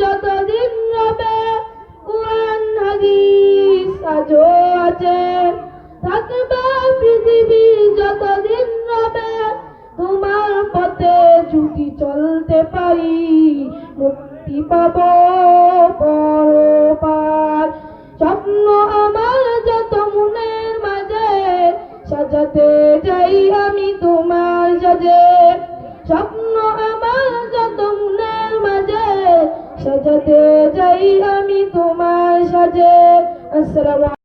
যতদিন রবে কোরআন হাদিস আজও আছে। থাকবে পৃথিবীর যতদিন রবে, তোমার পথে যদি চলতে পারি। মুক্তি পাবো পরপার। স্বপ্ন আমার যত মনের মাঝে, সাজাতে যাই আমি তোমার সাজে। স্বপ্ন আমার যত মনের মাঝে, সাজাতে যাই আমি তোমার সাজে। আসসালামু